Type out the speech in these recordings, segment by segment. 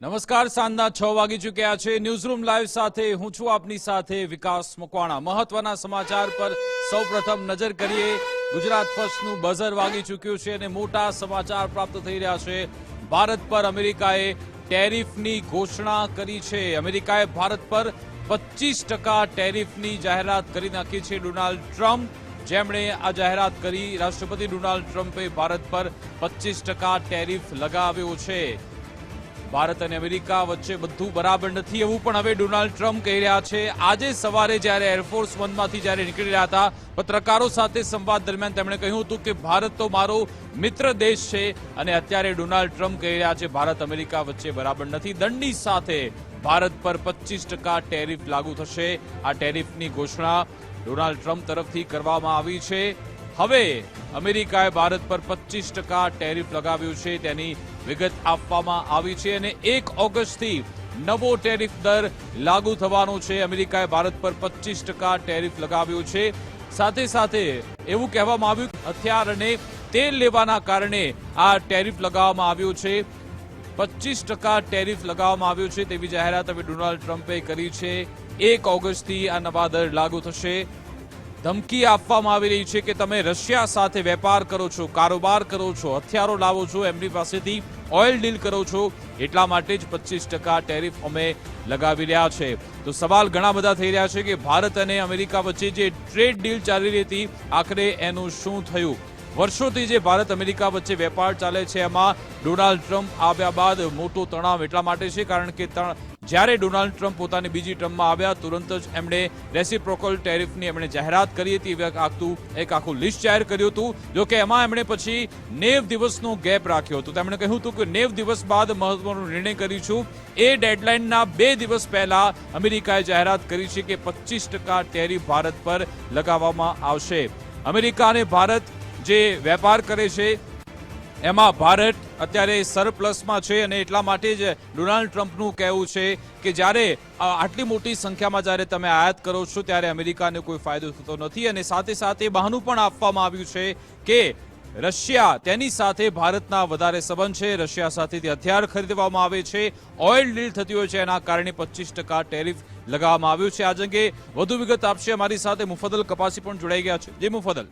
નમસ્કાર, સાંજના છ વાગી ચૂક્યા છે. ન્યૂઝરૂમ લાઈવ સાથે હું છું આપની સાથે વિકાસ મકવાણા. મહત્વના સમાચાર પર સૌપ્રથમ નજર કરીએ. ગુજરાત ફર્સ્ટનું બઝર વાગી ચૂક્યું છે અને મોટા સમાચાર પ્રાપ્ત થઈ રહ્યા છે. ભારત પર અમેરિકાએ ટેરિફની ઘોષણા કરી છે. અમેરિકાએ ભારત પર પચીસ ટકા ટેરિફની જાહેરાત કરી નાખી છે ડોનાલ્ડ ટ્રમ્પ. જેમણે આ જાહેરાત કરી, રાષ્ટ્રપતિ ડોનાલ્ડ ટ્રમ્પે ભારત પર પચીસ ટકા ટેરિફ લગાવ્યો છે. ભારત અને અમેરિકા વચ્ચે બધું બરાબર નથી એવું પણ હવે ડોનાલ્ડ ટ્રમ્પ કહી રહ્યા છે. આજે સવારે જ્યારે એરફોર્સ વનમાંથી જ્યારે નીકળી રહ્યા હતા, પત્રકારો સાથે સંવાદ દરમિયાન તેમણે કહ્યું હતું કે ભારત તો મારો મિત્ર દેશ છે અને અત્યારે ડોનાલ્ડ ટ્રમ્પ કહી રહ્યા છે, ભારત અમેરિકા વચ્ચે બરાબર નથી. દંડની સાથે ભારત પર પચીસ ટેરિફ લાગુ થશે. આ ટેરિફની ઘોષણા ડોનાલ્ડ ટ્રમ્પ તરફથી કરવામાં આવી છે. હવે અમેરિકાએ ભારત પર પચીસ ટેરિફ લગાવ્યું છે. તેની વિગત આપવામાં આવી છે અને એક ઓગસ્ટથી નવો ટેરિફ દર લાગુ થવાનો છે. અમેરિકાએ ભારત પર પચીસ ટકા ટેરિફ લગાવ્યો છે. સાથે સાથે એવું કહેવામાં આવ્યું કે હથિયાર અને તેલ લેવાના કારણે આ ટેરિફ લગાવવામાં આવ્યો છે. પચીસ ટકા ટેરિફ લગાવવામાં આવ્યો છે તેવી જાહેરાત હવે ડોનાલ્ડ ટ્રમ્પે કરી છે. એક ઓગસ્ટથી આ નવા દર લાગુ થશે. ધમકી આપવામાં આવી રહી છે કે તમે રશિયા સાથે વેપાર કરો છો, કારોબાર કરો છો, હથિયારો લાવો છો, એમની પાસેથી ઓઇલ ડીલ કરો છો, એટલા માટે જ પચીસ ટકા ટેરિફ અમે લગાવી રહ્યા છે. તો સવાલ ઘણા બધા થઈ રહ્યા છે કે ભારત અને અમેરિકા વચ્ચે જે ટ્રેડ ડીલ ચાલી રહી હતી, આખરે એનું શું થયું? વર્ષોથી જે ભારત અમેરિકા વચ્ચે વેપાર ચાલે છે, એમાં ડોનાલ્ડ ટ્રમ્પ આવ્યા બાદ મોટો તણાવ એટલા માટે છે, કારણ કે જ્યારે ડોનાલ્ડ ટ્રમ્પ પોતાની બીજી ટર્મમાં આવ્યા, તુરંત જ એમણે રેસિપ્રોકલ ટેરિફની એમણે જાહેરાત કરી હતી. આખતું, એક આખું લિસ્ટ જાહેર કર્યું હતું, જો કે એમાં એમણે પછી નેવ દિવસનો ગેપ રાખ્યો હતો. તેમણે કહ્યું હતું કે નેવ દિવસ બાદ મહત્વનો નિર્ણય કરીશું. એ ડેડલાઇનના બે દિવસ પહેલા અમેરિકાએ જાહેરાત કરી છે કે પચીસ ટકા ટેરિફ ભારત પર લગાવવામાં આવશે. અમેરિકા અને ભારત જે વેપાર કરે છે, એમાં ભારત અત્યારે સરપ્લસમાં છે અને એટલા માટે જ ડોનાલ્ડ ટ્રમ્પનું કહેવું છે કે જ્યારે આટલી મોટી સંખ્યામાં જ્યારે તમે આયાત કરો છો, ત્યારે અમેરિકાને કોઈ ફાયદો થતો નથી અને સાથે સાથે બહાનું પણ આપવામાં આવ્યું છે કે રશિયા તેની સાથે ભારતના વધારે સંબંધ છે. રશિયા સાથેથી હથિયાર ખરીદવામાં આવે છે. ઓઇલ ડીલ થતી હોય છે, એના કારણે પચીસ ટકા ટેરિફ લગાવવામાં આવ્યું છે. આ અંગે વધુ વિગત આપશે અમારી સાથે મુફદલ કપાસી પણ જોડાઈ ગયા છે. જે મુફદલ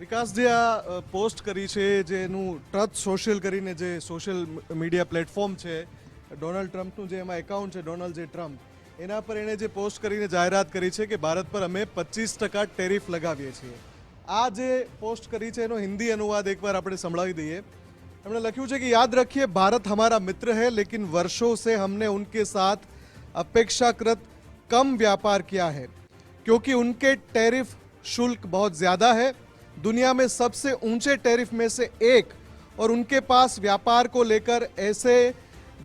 विकास जी आ पोस्ट करी है जेनू ट्रथ सोशियल कर सोशल मीडिया प्लेटफॉर्म है डोनाल्ड ट्रंप एकाउंट है डोनाल्ड जे ट्रंप एना पर एने जे पोस्ट कर जाहरात करी है कि भारत पर अमे पच्चीस टका टेरिफ लगे छे आज पोस्ट करी है हिंदी अनुवाद एक बार आप संभाई दी है लिख्य है कि याद रखिए भारत हमारा मित्र है लेकिन वर्षों से हमने उनके साथ अपेक्षाकृत कम व्यापार किया है क्योंकि उनके टेरिफ शुल्क बहुत ज़्यादा है दुनिया में सबसे ऊँचे टैरिफ में से एक और उनके पास व्यापार को लेकर ऐसे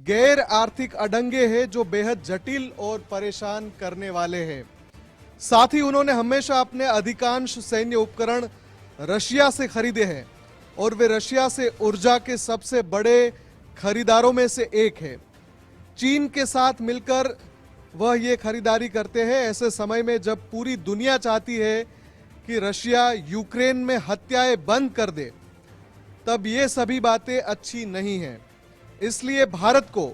गैर आर्थिक अडंगे हैं जो बेहद जटिल और परेशान करने वाले हैं। साथ ही उन्होंने हमेशा अपने अधिकांश सैन्य उपकरण रशिया से खरीदे हैं और वे रशिया से ऊर्जा के सबसे बड़े खरीदारों में से एक है। चीन के साथ मिलकर वह ये खरीदारी करते हैं। ऐसे समय में जब पूरी दुनिया चाहती है कि रशिया यूक्रेन में हत्याएं बंद कर दे तब ये सभी बातें अच्छी नहीं हैं इसलिए भारत को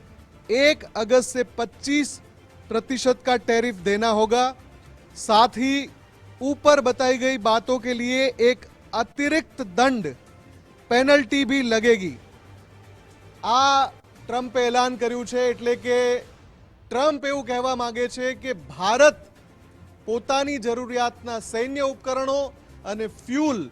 एक अगस्त से 25 प्रतिशत का टैरिफ देना होगा साथ ही ऊपर बताई गई बातों के लिए एक अतिरिक्त दंड પેનલ્ટી બી લગેગી આ ટ્રમ્પે એલાન કર્યું છે એટલે કે ટ્રમ્પ એવું કહેવા માંગે છે કે ભારત પોતાની જરૂરિયાતના સૈન્ય ઉપકરણો અને ફ્યુલ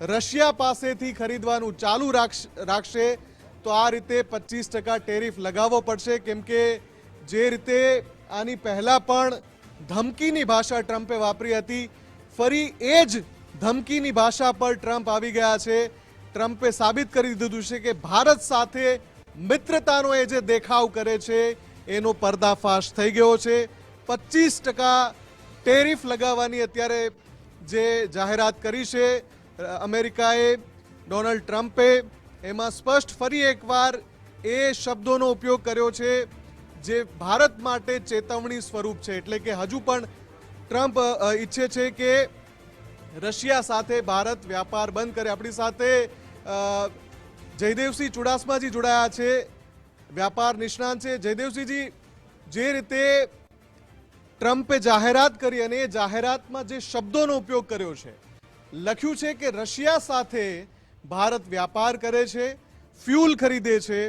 રશિયા પાસેથી ખરીદવાનું ચાલુ રાખશ- તો આ રીતે પચીસ ટકા ટેરિફ લગાવવો પડશે. કેમ કે જે રીતે આની પહેલાં પણ ધમકીની ભાષા ટ્રમ્પે વાપરી હતી, ફરી એ જ ધમકીની ભાષા પર ટ્રમ્પ આવી ગયા છે. ટ્રમ્પે સાબિત કરી દીધું છે કે ભારત સાથે મિત્રતાનો એ જે દેખાવ કરે છે, એનો પર્દાફાશ થઈ ગયો છે. પચીસ ટકા ટેરિફ લગાવવાની અત્યારે જે જાહેરાત કરી છે અમેરિકાએ ડોનાલ્ડ ટ્રમ્પે, એમાં સ્પષ્ટ ફરી એકવાર એ શબ્દોનો ઉપયોગ કર્યો છે, જે ભારત માટે ચેતવણી સ્વરૂપ છે. એટલે કે હજુ પણ ટ્રમ્પ ઈચ્છે છે કે રશિયા સાથે ભારત વ્યાપાર બંધ કરે. આપણી સાથે જયદેવસિંહ ચુડાસમાજી જોડાયા છે. વ્યાપાર નિષ્ણાંત છે. જયદેવસિંહજી, જે રીતે ટ્રમ્પે જાહેરાત કરી અને એ જાહેરાતમાં જે શબ્દોનો ઉપયોગ કર્યો છે લખ્યું છે કે રશિયા સાથે ભારત વ્યાપાર કરે છે ફ્યુલ ખરીદે છે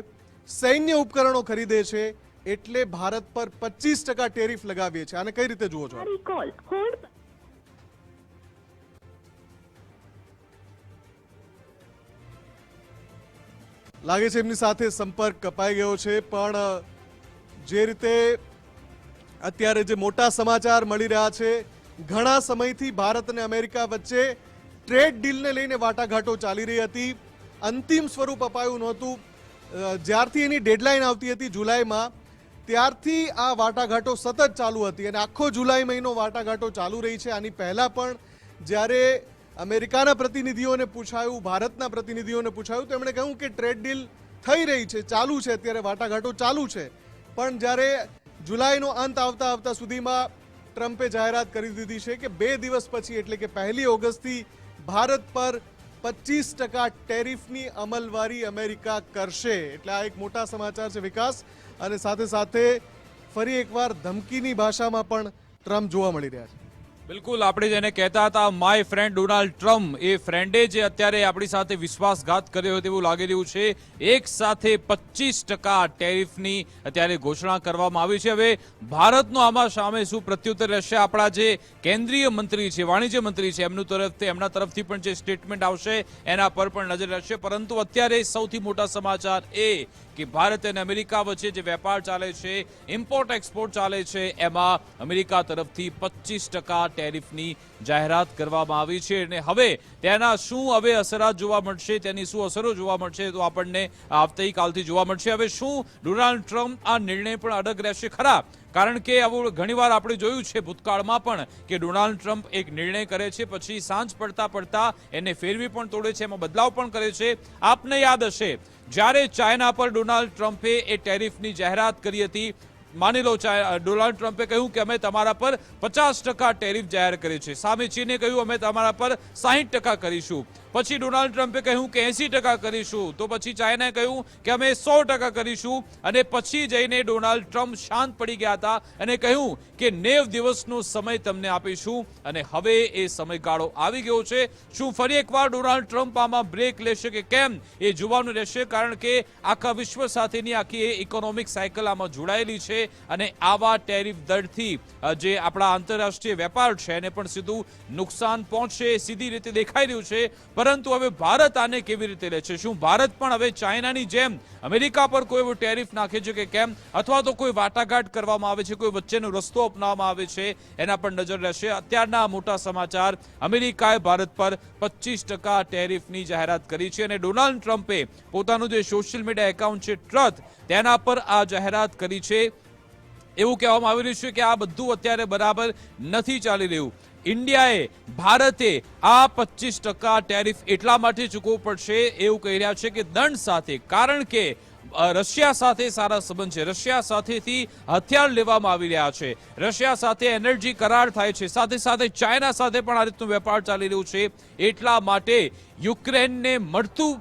સૈન્ય ઉપકરણો ખરીદે છે એટલે ભારત પર પચીસ ટકા ટેરિફ લગાવીએ છીએ. આને કઈ રીતે જુઓ છો લાગે છે એમની સાથે સંપર્ક કપાઈ ગયો છે પણ જે રીતે અત્યારે જે મોટા સમાચાર મળી રહ્યા છે, ઘણા સમયથી ભારત અને અમેરિકા વચ્ચે ટ્રેડ ડીલને લઈને વાટાઘાટો ચાલી રહી હતી. અંતિમ સ્વરૂપ અપાયું નહોતું. જ્યારથી એની ડેડલાઇન આવતી હતી જુલાઈમાં, ત્યારથી આ વાટાઘાટો સતત ચાલુ હતી અને આખો જુલાઈ મહિનો વાટાઘાટો ચાલુ રહી છે. આની પહેલાં પણ જ્યારે અમેરિકાના પ્રતિનિધિઓને પૂછાયું, ભારતના પ્રતિનિધિઓને પૂછાયું તો એમણે કહ્યું કે ટ્રેડ ડીલ થઈ રહી છે, ચાલુ છે, અત્યારે વાટાઘાટો ચાલુ છે. પણ જ્યારે જુલાઈનો અંત આવતા આવતા સુધીમાં ટ્રમ્પે જાહેરાત કરી દીધી છે કે બે દિવસ પછી, એટલે કે પહેલી ઓગસ્ટથી, ભારત પર પચીસ ટકા ટેરિફની અમલવારી અમેરિકા કરશે. એટલે આ એક મોટા સમાચાર છે વિકાસ. અને સાથે સાથે ફરી એકવાર ધમકીની ભાષામાં પણ ટ્રમ્પ જોવા મળી રહ્યા છે. બિલકુલ, આપણે જેને કહેતા હતા માય ફ્રેન્ડ ડોનાલ્ડ ટ્રમ્પ એ ફ્રેન્ડે જે અત્યારે આપણી સાથે વિશ્વાસઘાત કર્યો તેવું લાગી રહ્યું છે. એક સાથે પચીસ ટકા ટેરિફની અત્યારે ઘોષણા કરવામાં આવી છે. હવે ભારતનો આમાં સામે શું પ્રત્યુત્તર રહેશે? આપણા જે કેન્દ્રીય મંત્રી છે, વાણિજ્ય મંત્રી છે, એમનું તરફથી, એમના તરફથી પણ જે સ્ટેટમેન્ટ આવશે, એના પર પણ નજર રહેશે. પરંતુ અત્યારે સૌથી મોટા સમાચાર એ કે ભારત અને અમેરિકા વચ્ચે જે વેપાર ચાલે છે ઇમ્પોર્ટ એક્સપોર્ટ ચાલે છે, એમાં અમેરિકા તરફથી પચીસ ટકા ટેરિફની જાહેરાત કરવામાં આવી છે. અને હવે તેના શું હવે અસરાત જોવા મળશે તેની શું અસરો જોવા મળશે તો આપણને આવતીકાલથી જોવા મળશે. હવે શું ડોનાલ્ડ ટ્રમ્પ આ નિર્ણય પણ અડગ રહેશે? ખરા કારણ કે આવું ઘણીવાર આપણે જોયું છે ભૂતકાળમાં પણ કે ડોનાલ્ડ ટ્રમ્પ એક નિર્ણય કરે છે, પછી સાંજ પડતા પડતા એને ફેરવી પણ તોડે છે, એમાં બદલાવ પણ કરે છે. આપને યાદ હશે, જ્યારે ચાઇના પર ડોનાલ્ડ ટ્રમ્પે એ ટેરિફની જાહેરાત કરી હતી, માની લો ડોનાલ્ડ ટ્રમ્પે કહ્યું કે અમે તમારા પર પચાસ ટકા ટેરિફ જાહેર કરી છે, સામે ચીને કહ્યું, અમે તમારા પર સાહીઠ ટકા કરીશું. પછી ડોનાલ્ડ ટ્રમ્પે કહ્યું કે એસી ટકા કરીશું. તો પછી ચાઇનાએ કહ્યું કે અમે સો ટકા કરીશું. અને પછી જઈને ડોનાલ્ડ ટ્રમ્પ શાંત પડી ગયા હતા અને કહ્યું કે નેવ દિવસનો સમય તમને આપીશું. અને હવે એ સમયગાળો આવી ગયો છે. શું ફરી એકવાર ડોનાલ્ડ ટ્રમ્પ આમાં બ્રેક લેશે કે કેમ? એ જોવાનું રહેશે કારણ કે આખા વિશ્વ સાથેની આખી ઇકોનોમિક સાયકલ આમાં જોડાયેલી છે. અને આવા ટેરિફ દરથી જે આપણા આંતરરાષ્ટ્રીય વેપાર છે, એને પણ સીધું નુકસાન પહોંચશે, સીધી રીતે દેખાઈ રહ્યું છે. પરંતુ હવે ભારત આને કેવી રીતે લે છે? શું ભારત પણ હવે ચાઇનાની જેમ અમેરિકા પર કોઈ એવો ટેરિફ નાખે છે કે કેમ? અથવા તો કોઈ વાટાઘાટ કરવામાં આવે છે, કોઈ વચ્ચેનો રસ્તો અપનાવવામાં આવે છે? એના પર નજર રહેશે. અત્યારના મોટા સમાચાર, અમેરિકાએ ભારત પર પચીસ ટકા ટેરિફની જાહેરાત કરી છે અને ડોનાલ્ડ ટ્રમ્પે પોતાનું જે સોશિયલ મીડિયા એકાઉન્ટ છે ટ્રથ, તેના પર આ જાહેરાત કરી છે. એવું કહેવામાં આવી રહ્યું છે કે આ બધું અત્યારે બરાબર નથી ચાલી રહ્યું. ઇન્ડિયાએ ભારતે આ પચીસ ટકા ટેરિફ એટલા માટે ચૂકવવું પડશે એવું કહી રહ્યા છે કે દંડ સાથે. કારણ કે રશિયા સાથે સારા સંબંધ છે. રશિયા સાથેથી હથિયાર લેવામાં આવી રહ્યા છે. રશિયા સાથે એનર્જી કરાર થાય છે. સાથે સાથે ચાઇના સાથે પણ આ રીતનું વેપાર ચાલી રહ્યું છે. એટલા માટે યુક્રેનને મળતું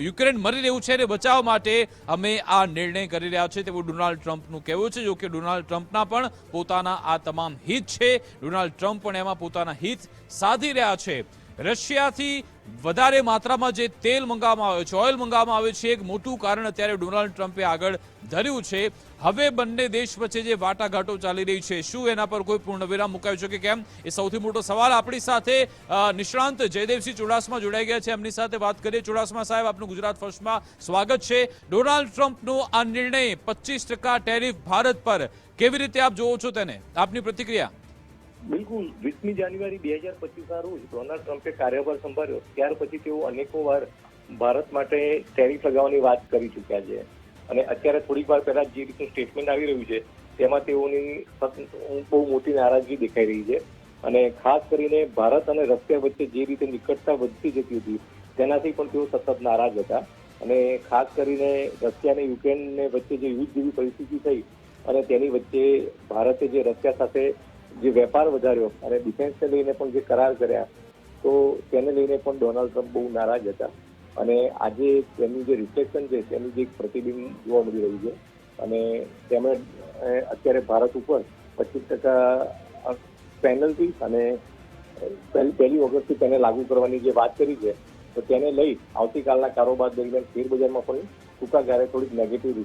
યુક્રેન મરી રહ્યું છે અને બચાવ માટે અમે આ નિર્ણય કરી રહ્યા છે તેવું ડોનાલ્ડ ટ્રમ્પનું કહેવું છે. જો કે ડોનાલ્ડ ટ્રમ્પના પણ પોતાના આ તમામ હિત છે. ડોનાલ્ડ ટ્રમ્પ પણ એમાં પોતાના હિત સાધી રહ્યા છે. રશિયાથી વધારે માત્રામાં જે તેલ મંગાવવામાં આવ્યો છે ઓઇલ મંગાવવામાં આવે છે, એક મોટું કારણ અત્યારે ડોનાલ્ડ ટ્રમ્પે આગળ ધર્યું છે. હવે બંને દેશ વચ્ચે જે વાટાઘાટો ચાલી રહી છે, શું એના પર કોઈ પૂર્ણવિરામ મુકાયું છે કે કેમ? એ સૌથી મોટો સવાલ આપણી સાથે નિષ્ણાંત જયદેવસિંહ ચુડાસમા જોડાઈ ગયા છે. એમની સાથે વાત કરીએ. ચુડાસમા સાહેબ, આપનું ગુજરાત ફર્સ્ટમાં સ્વાગત છે. ડોનાલ્ડ ટ્રમ્પનો આ નિર્ણય પચીસ ટકા ટેરિફ ભારત પર કેવી રીતે આપ જોવો છો તેને? આપની પ્રતિક્રિયા. બિલકુલ, વીસમી જાન્યુઆરી બે હજાર પચીસના રોજ ડોનાલ્ડ ટ્રમ્પે કાર્યભાર સંભાળ્યો. ત્યાર પછી તેઓ અનેકો વાર ભારત માટે ટેરિફ લગાવવાની વાત કરી ચૂક્યા છે. અને અત્યારે થોડીક વાર પહેલા જે રીતનું સ્ટેટમેન્ટ આવી રહ્યું છે, તેમાં તેઓની બહુ મોટી નારાજગી દેખાઈ રહી છે. અને ખાસ કરીને ભારત અને રશિયા વચ્ચે જે રીતે નિકટતા વધતી જતી હતી, તેનાથી પણ તેઓ સતત નારાજ હતા. અને ખાસ કરીને રશિયા અને યુક્રેનને વચ્ચે જે યુદ્ધ જેવી પરિસ્થિતિ થઈ, અને તેની વચ્ચે ભારતે જે રશિયા સાથે જે વેપાર વધાર્યો અને ડિફેન્સને લઈને પણ જે કરાર કર્યા, તો તેને લઈને પણ ડોનાલ્ડ ટ્રમ્પ બહુ નારાજ હતા. અને આજે તેનું જે રિફ્લેક્શન છે, તેનું જે એક પ્રતિબિંબ જોવા મળી રહ્યું છે. અને તેમણે અત્યારે ભારત ઉપર પચીસ ટકા પેનલ્ટી અને પહેલી ઓગસ્ટથી તેને લાગુ કરવાની જે વાત કરી છે, તો તેને લઈ આવતીકાલના કારોબાર દરમિયાન શેરબજારમાં પણ ટૂંકા ગાળે થોડીક નેગેટિવ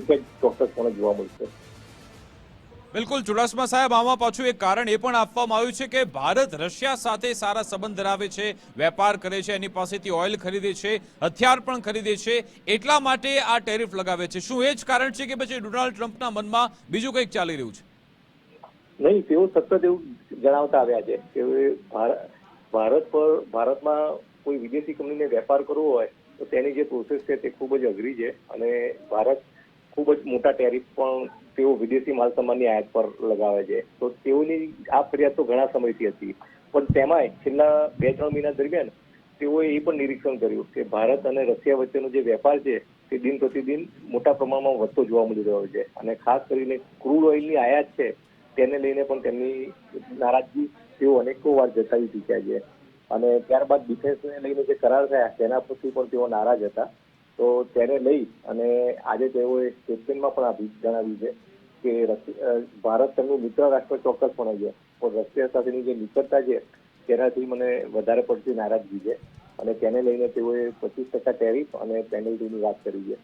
ઇફેક્ટ ચોક્કસપણે જોવા મળશે. બિલકુલ, ચુડાસમા સાહેબ, આમાં પાછું એક કારણ એ પણ આપવામાં આવ્યું છે કે ભારત રશિયા સાથે સારા સંબંધ ધરાવે છે, વેપાર કરે છે, એની પાસેથી ઓઇલ ખરીદે છે, હથિયાર પણ ખરીદે છે, એટલા માટે આ ટેરિફ લગાવે છે. શું એ જ કારણ છે કે પછી ડોનાલ્ડ ટ્રમ્પના મનમાં બીજું કંઈક ચાલી રહ્યું છે? નહીં, તેઓ સતત એવું જણાવતા આવ્યા છે કે ભાર- ભારત પર, ભારતમાં કોઈ વિદેશી કંપનીને વેપાર કરવો હોય, તો તેની જે પ્રોસેસ છે તે ખૂબ જ અઘરી છે અને ભારત ખૂબ જ મોટા ટેરિફ પણ તેઓ વિદેશી માલસામાનની આયાત પર લગાવે છે. તો તેઓની આ ફરિયાદ તો ઘણા સમયથી હતી. પણ તેમાંય છેલ્લા બે ત્રણ મહિના દરમિયાન તેઓએ એ પણ નિરીક્ષણ કર્યું કે ભારત અને રશિયા વચ્ચેનો જે વેપાર છે, તે દિન પ્રતિદિન મોટા પ્રમાણમાં વધતો જોવા મળી રહ્યો છે. અને ખાસ કરીને ક્રૂડ ઓઇલની આયાત છે, તેને લઈને પણ તેમની નારાજગી તેઓ અનેકો વાર જતાવી ચૂક્યા છે. અને ત્યારબાદ ડિફેન્સને લઈને જે કરાર થયા, તેના પરથી પણ તેઓ નારાજ હતા. તો તેને લઈ અને આજે તેઓએ સ્ટેટમેન્ટમાં પણ આ જણાવ્યું છે. કે ભારત તેમનું મિત્ર રાષ્ટ્ર ચોક્કસપણે છે પણ રશિયા સાથેની જે મિત્રતા છે, તેનાથી મને વધારે પડતી નારાજગી છે. અને તેને લઈને તેઓએ પચીસ ટકા ટેરિફ અને પેનલ્ટીની વાત કરી છે.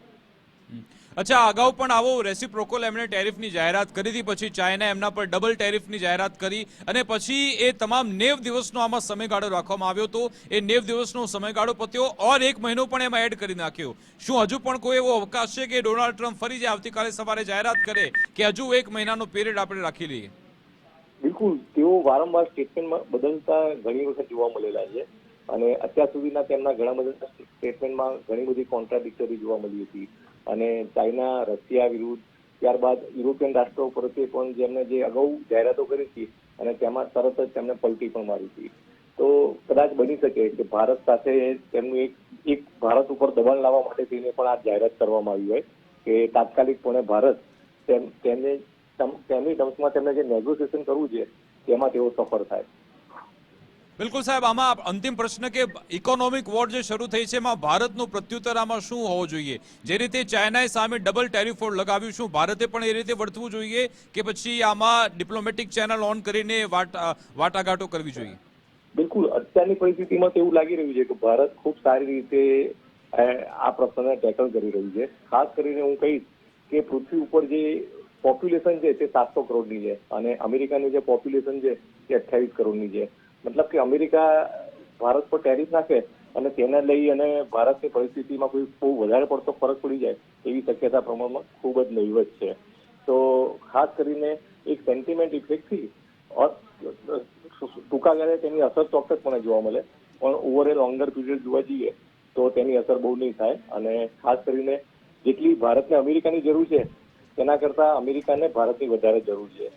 અચ્છા, અગાઉ પણ આવો રેસિપ્રોકોલ એમણે ટેરિફની જાહેરાત કરી હતી, પછી ચાઇના એમના પર ડબલ ટેરિફની જાહેરાત કરી અને પછી એ તમામ નેવ દિવસનો આમાં સમયગાળો રાખવામાં આવ્યો હતો. એ નેવ દિવસનો સમયગાળો પત્યો ઓર એક મહિનો પણ એમાં એડ કરી નાખ્યો. શું હજુ પણ કોઈ એવો અવકાશ છે કે ડોનાલ્ડ ટ્રમ્પ ફરી જે આવતીકાલે સવારે જાહેરાત કરે કે હજુ એક મહિનાનો પીરિયડ આપણે રાખી લઈએ? બિલકુલ. તેઓ વારંવાર સ્ટેટમેન્ટમાં બદલતા ઘણી વખત જોવા મળેલા છે. અને અત્યાર સુધીના તેમના ઘણા બધા સ્ટેટમેન્ટમાં ઘણી બધી કોન્ટ્રાડિક્ટરી જોવા મળી હતી. અને ચાઇના, રશિયા વિરુદ્ધ, ત્યારબાદ યુરોપિયન રાષ્ટ્રો પ્રત્યે પણ જેમને જે અગાઉ જાહેરાતો કરી હતી અને તેમાં તરત જ તેમને પલટી પણ મારી હતી. તો કદાચ બની શકે કે ભારત સાથે તેમનું એક એક ભારત ઉપર દબાણ લાવવા માટે થઈને પણ આ જાહેરાત કરવામાં આવી હોય કે તાત્કાલિકપણે ભારત તેમ તેને તેમની ટર્મ્સમાં તેમને જે નેગોશિએશન કરવું છે, તેમાં તેઓ સફળ થાય. બિલકુલ સાહેબ, આમાં અંતિમ પ્રશ્ન કે ઇકોનોમિક વોર જે શરૂ થઈ છે એમાં ભારતનું પ્રત્યુત્તર આમાં શું હોવો જોઈએ? જે રીતે ચાઇનાએ સામે ડબલ ટેરિફ લગાવ્યું શું ભારતે પણ એ રીતે વર્તવું જોઈએ કે પછી આમાં ડિપ્લોમેટિક ચેનલ ઓન કરીને વાટાઘાટો કરવી જોઈએ? બિલકુલ. અત્યારની પરિસ્થિતિમાં તો એવું લાગી રહ્યું છે કે ભારત ખૂબ સારી રીતે આ પ્રશ્નને ટેકલ કરી રહ્યું છે. ખાસ કરીને હું કહીશ કે પૃથ્વી ઉપર જે પોપ્યુલેશન છે તે સાતસો કરોડની છે અને અમેરિકાનું જે પોપ્યુલેશન છે તે અઠ્યાવીસ કરોડની છે. મતલબ કે અમેરિકા, ભારત પર ટેરિફ નાખે અને તેને લઈ અને ભારતની પરિસ્થિતિમાં કોઈ બહુ વધારે પડતો ફરક પડી જાય એવી શક્યતા પ્રમાણમાં ખૂબ જ નહીવત છે. તો ખાસ કરીને એક સેન્ટિમેન્ટ ઇફેક્ટથી ટૂંકા ગાળે તેની અસર ચોક્કસપણે જોવા મળે. પણ ઓવર એ લોંગર પીરિયડ જોવા જઈએ તો તેની અસર બહુ નહીં થાય અને ખાસ કરીને જેટલી ભારતને અમેરિકાની જરૂર છે, તેના કરતાં અમેરિકાને ભારતની વધારે જરૂર છે.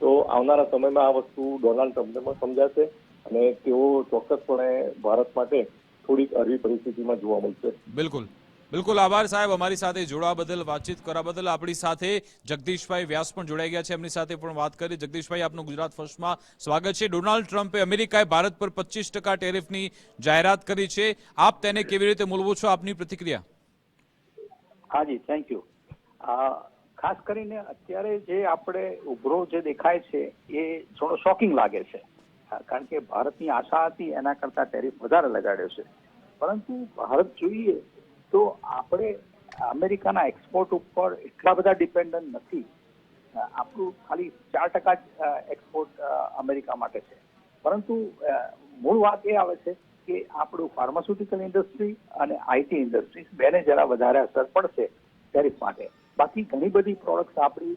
તો આવનારા સમયમાં આ વસ્તુ ડોનાલ્ડ ટ્રમ્પને પણ સમજાશે. અને તેઓ ચોક્કસપણે ભારત માટે થોડીક અરવી પરિસ્થિતિમાં જોવા મળશે. બિલકુલ. બિલકુલ આભાર સાહેબ. અમારી સાથે જોડાવા બદલ વાતચીત કરવા બદલ. આપણી સાથે જગદીશભાઈ વ્યાસ પણ જોડાઈ ગયા છે. એમની સાથે પણ વાત કરી. જગદીશભાઈ આપનું ગુજરાત ફર્સ્ટમાં સ્વાગત છે. ડોનાલ્ડ ટ્રમ્પે અમેરિકાએ ભારત પર પચીસ ટકા ટેરિફની જાહેરાત કરી છે. આપ તેને કેવી રીતે મૂલવો છો? આપની પ્રતિક્રિયા. હાજી થેન્ક યુ ખાસ કરીને અત્યારે જે આપણે ઉભરો જે દેખાય છે એ થોડો શોકિંગ લાગે છે. કારણ કે ભારતની આશા હતી, એના કરતા ટેરિફ વધારે લગાડ્યો છે. પરંતુ ભારત જોઈએ તો આપણે અમેરિકાના એક્સપોર્ટ ઉપર એટલા બધા ડિપેન્ડન્ટ નથી. આપણું ખાલી ચાર ટકા જ એક્સપોર્ટ અમેરિકા માટે છે. પરંતુ મૂળ વાત એ આવે છે કે આપણું ફાર્માસ્યુટિકલ ઇન્ડસ્ટ્રી અને આઈટી ઇન્ડસ્ટ્રી બેને જરા વધારે અસર પડશે ટેરિફ માટે. બાકી ઘણી બધી પ્રોડક્ટ્સ આપણી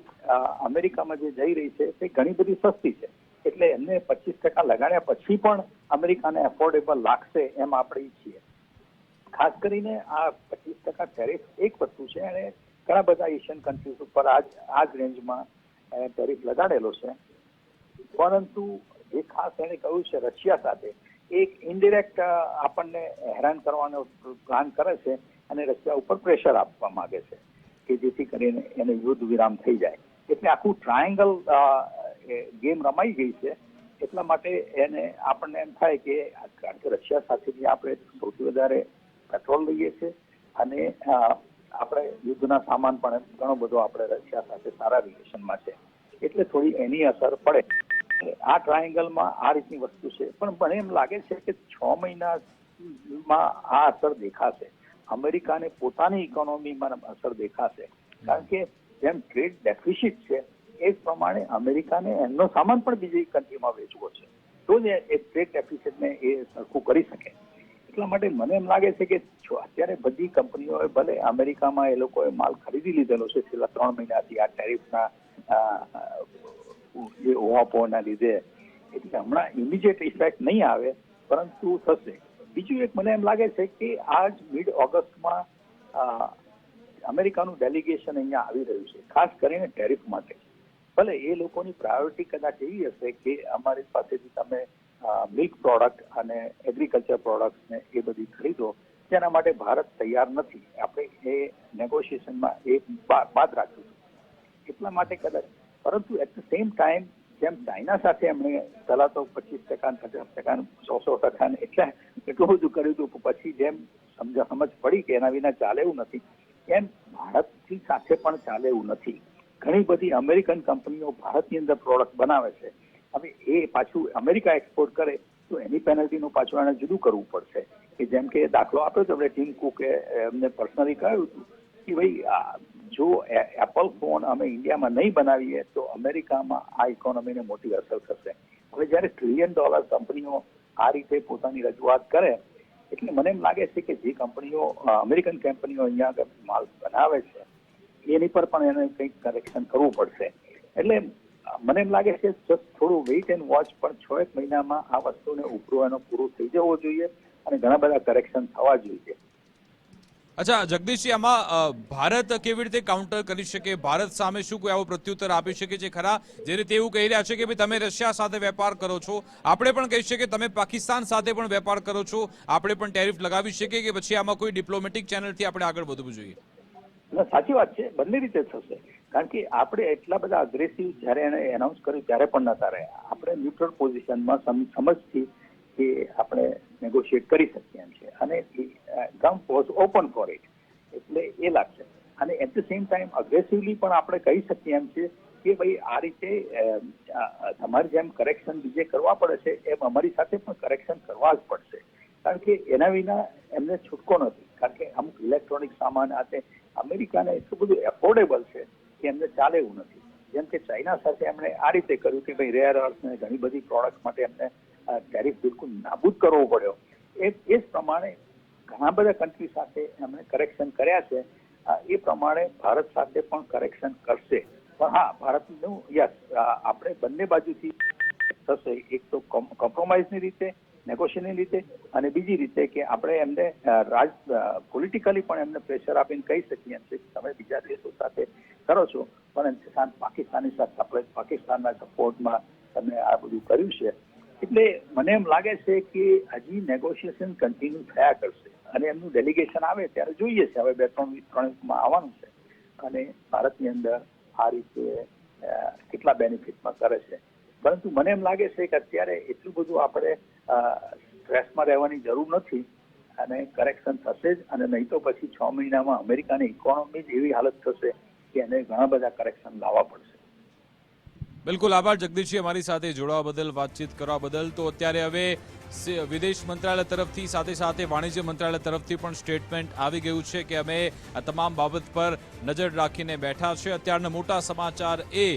અમેરિકામાં જે જઈ રહી છે તે ઘણી બધી સસ્તી છે. એટલે એમને પચીસ ટકા લગાડ્યા પછી પણ અમેરિકાને એફોર્ડેબલ લાગશે એમ આપણે ઈચ્છીએ. ખાસ કરીને આ પચીસ ટકા ટેરિફ એક વસ્તુ છે અને ઘણા બધા એશિયન કન્ટ્રીઝ ઉપર આજ આ જ રેન્જમાં ટેરિફ લગાડેલો છે. પરંતુ જે ખાસ એણે કહ્યું છે રશિયા સાથે, એક ઇન્ડિરેક્ટ આપણને હેરાન કરવાનો પ્લાન કરે છે અને રશિયા ઉપર પ્રેશર આપવા માંગે છે કે જેથી કરીને એને યુદ્ધ વિરામ થઈ જાય. એટલે આખું ટ્રાયંગલ ગેમ રમાઈ ગઈ છે એટલા માટે એને આપણને એમ થાય કે કારણ કે રશિયા સાથેની આપણે સૌથી વધારે પેટ્રોલ લઈએ છીએ અને આપણે યુદ્ધના સામાન પણ ઘણો બધો આપણે રશિયા સાથે સારા રિલેશનમાં છે. એટલે થોડી એની અસર પડે. આ ટ્રાયેંગલમાં આ રીતની વસ્તુ છે. પણ મને એમ લાગે છે કે છ મહિનામાં આ અસર દેખાશે. અમેરિકાને પોતાની ઇકોનોમીમાં અસર દેખાશે. કારણ કે જેમ ટ્રેડ ડેફિસિટ છે એ જ પ્રમાણે અમેરિકાને એમનો સામાન પણ બીજી કન્ટ્રીમાં વેચવો છે. તો જ એ ટ્રેડ ડેફિસિટને એ સરખું કરી શકે. એટલા માટે મને એમ લાગે છે કે અત્યારે બધી કંપનીઓએ ભલે અમેરિકામાં એ લોકોએ માલ ખરીદી લીધેલો છે, છેલ્લા ત્રણ મહિનાથી આ ટેરિફના જે ઓહાપોના લીધે. એટલે હમણાં ઇમિડિયેટ ઇફેક્ટ નહીં આવે, પરંતુ થશે. બીજું એક મને એમ લાગે છે કે આજ મિડ ઓગસ્ટમાં અમેરિકાનું ડેલિગેશન અહીંયા આવી રહ્યું છે, ખાસ કરીને ટેરિફ માટે. ભલે એ લોકોની પ્રાયોરિટી કદાચ એવી હશે કે અમારી પાસેથી તમે મિલ્ક પ્રોડક્ટ અને એગ્રીકલ્ચર પ્રોડક્ટ્સને એ બધી ખરીદો, જેના માટે ભારત તૈયાર નથી. આપણે એ નેગોશિએશનમાં એ બાદ રાખ્યું એટલા માટે કદાચ. પરંતુ એટ ધ સેમ ટાઈમ જેમ ચાઇના સાથે એમણે પહેલાં તો પચીસ ટકા પચાસ ટકા સો સો ટકા એટલે એટલું બધું કર્યું હતું પછી જેમ સમજ સમજ પડી કે એના વિના ચાલે એવું નથી, એમ ભારતની સાથે પણ ચાલે એવું નથી. ઘણી બધી અમેરિકન કંપનીઓ ભારતની અંદર પ્રોડક્ટ બનાવે છે. હવે એ પાછું અમેરિકા એક્સપોર્ટ કરે, તો એની પેનલ્ટીનું પાછું એને જુદું કરવું પડશે. કે જેમ કે દાખલો આપ્યો તો આપણે ટીમ કુકે એમને પર્સનલી કહ્યું હતું કે ભાઈ જો એપલ ફોન અમે ઇન્ડિયામાં નહીં બનાવીએ, તો અમેરિકામાં આ ઇકોનોમીને મોટી અસર થશે. હવે જ્યારે ટ્રિલિયન ડોલર કંપનીઓ આ રીતે પોતાની રજૂઆત કરે, એટલે મને એમ લાગે છે કે જે કંપનીઓ અમેરિકન કંપનીઓ અહીંયા માલ બનાવે છે એની પર પણ એને કંઈક કરેક્શન કરવું પડશે. એટલે મને એમ લાગે છે થોડું વેઇટ એન્ડ વોચ પણ છ એક મહિનામાં આ વસ્તુને એનો પૂરું થઈ જવો જોઈએ અને ઘણા બધા કરેક્શન થવા જોઈએ. અચ્છા જગદીશજી આમાં ભારત કેવી રીતે કાઉન્ટર કરી શકે? ભારત સામે શું કોઈ આવો પ્રત્યુત્તર આપી શકે છે ખરા? જે રીતે એવું કહી રહ્યા છે કે ભાઈ તમે રશિયા સાથે વેપાર કરો છો. આપણે પણ કહી શકીએ તમે પાકિસ્તાન સાથે પણ વેપાર કરો છો. આપણે પણ ટેરિફ લગાવી શકીએ કે પછી આમાં કોઈ ડિપ્લોમેટિક ચેનલથી આપણે આગળ વધવું જોઈએ? ના, સાચી વાત છે. બંને રીતે થશે. કારણ કે આપણે એટલા બધા અગ્રેસિવ જ્યારે એને એનાઉન્સ કર્યું, ત્યારે પણ નતા રહ્યા. આપણે ન્યુટ્રલ પોઝિશનમાં સમજથી કે આપણે નેગોશિએટ કરી શકીએ એમ છે. અને ground was open for it એટલે એ લાગશે. અને at the same time aggressively પણ આપણે કહી શકીએ એમ છે કે ભાઈ, આ રીતે તમારે જેમ કરેક્શન બીજે કરવા પડે છે, એમ અમારી સાથે પણ કરેક્શન કરવા જ પડશે. કારણ કે એના વિના એમને છૂટકો નથી. કારણ કે અમુક ઇલેક્ટ્રોનિક સામાન આ તે અમેરિકાને એટલું બધું એફોર્ડેબલ છે કે એમને ચાલે એવું નથી. જેમ કે ચાઇના સાથે એમણે આ રીતે કર્યું કે ભાઈ રેર અર્થને ઘણી બધી પ્રોડક્ટ માટે એમને ટેરિફ બિલકુલ નાબૂદ કરવો પડ્યો. એ એ જ પ્રમાણે ઘણા બધા કન્ટ્રી સાથે એમણે કરેક્શન કર્યા છે. એ પ્રમાણે ભારત સાથે પણ કરેક્શન કરશે. પણ હા, ભારતનું, યસ આપણે બંને બાજુથી થશે. એક તો કોમ્પ્રોમાઇઝની રીતે નેગોશિયેશનની રીતે અને બીજી રીતે કે આપણે એમને રાજ પોલિટિકલી પણ એમને પ્રેશર આપીને કહી શકીએ એમ છે કે તમે બીજા દેશો સાથે કરો છો, પણ પાકિસ્તાની સાથે આપણે પાકિસ્તાનના સપોર્ટમાં તમે આ બધું કર્યું છે. એટલે મને એમ લાગે છે કે હજી નેગોશિએશન કન્ટિન્યુ થયા કરશે અને એમનું ડેલિગેશન આવે ત્યારે જોઈએ છે, હવે બે ત્રણ ત્રણ વીકમાં આવવાનું છે અને ભારતની અંદર આ રીતે કેટલા બેનિફિટમાં કરે છે. પરંતુ મને એમ લાગે છે કે અત્યારે એટલું બધું આપણે સ્ટ્રેસમાં રહેવાની જરૂર નથી અને કરેક્શન થશે જ અને નહીં તો પછી છ મહિનામાં અમેરિકાની ઇકોનોમી જ એવી હાલત થશે કે એને ઘણા બધા કરેક્શન લાવવા પડશે. બિલકુલ આભાર જગદીશજી અમારી સાથે જોડાવા બદલ, વાતચીત કરવા બદલ. તો અત્યારે હવે વિદેશ મંત્રાલય તરફથી સાથે સાથે વાણિજ્ય મંત્રાલય તરફથી પણ સ્ટેટમેન્ટ આવી ગયું છે કે અમે આ તમામ બાબત પર નજર રાખીને બેઠા છે. અત્યારના મોટા સમાચાર એ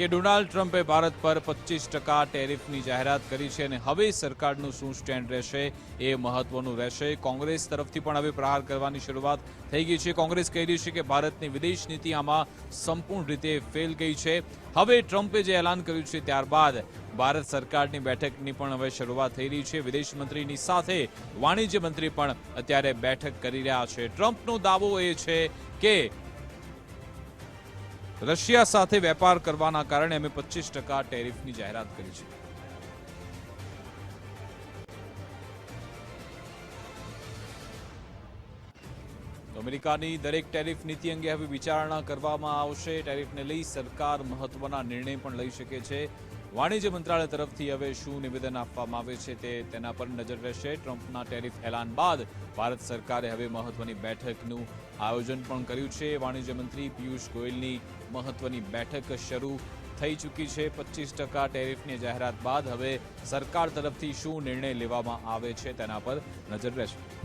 કે ડોનાલ્ડ ટ્રમ્પે ભારત પર પચીસ ટકા ટેરિફની જાહેરાત કરી છે અને હવે સરકારનું શું સ્ટેન્ડ રહેશે એ મહત્વનું રહેશે. કોંગ્રેસ તરફથી પણ હવે પ્રહાર કરવાની શરૂઆત થઈ ગઈ છે. કોંગ્રેસ કહી રહી છે કે ભારતની વિદેશ નીતિ આમાં સંપૂર્ણ રીતે ફેલ ગઈ છે. હવે ટ્રમ્પે જે એલાન કર્યું છે ત્યારબાદ ભારત સરકારની બેઠકની પણ હવે શરૂઆત થઈ રહી છે. વિદેશ મંત્રીની સાથે વાણિજ્ય મંત્રી પણ અત્યારે બેઠક કરી રહ્યા છે. ટ્રમ્પનો દાવો એ છે કે રશિયા સાથે વેપાર કરવાના કારણે અમે પચીસ ટકા ટેરિફની જાહેરાત કરી છે. અમેરિકાની દરેક ટેરિફ નીતિ અંગે હવે વિચારણા કરવામાં આવશે. ટેરિફને લઈ સરકાર મહત્વના નિર્ણય પણ લઈ શકે છે. વાણિજ્ય મંત્રાલય તરફથી હવે શું નિવેદન આપવામાં આવે છે તે તેના પર નજર રહેશે. ટ્રમ્પના ટેરિફ એલાન બાદ ભારત સરકારે હવે મહત્વની બેઠકનું આયોજન પણ કર્યું છે. વાણિજ્ય મંત્રી પિયુષ ગોયલની મહત્વની બેઠક શરૂ થઈ ચૂકી છે. પચીસ ટકા ટેરિફની જાહેરાત બાદ હવે સરકાર તરફથી શું નિર્ણય લેવામાં આવે છે તેના પર નજર રહેશે.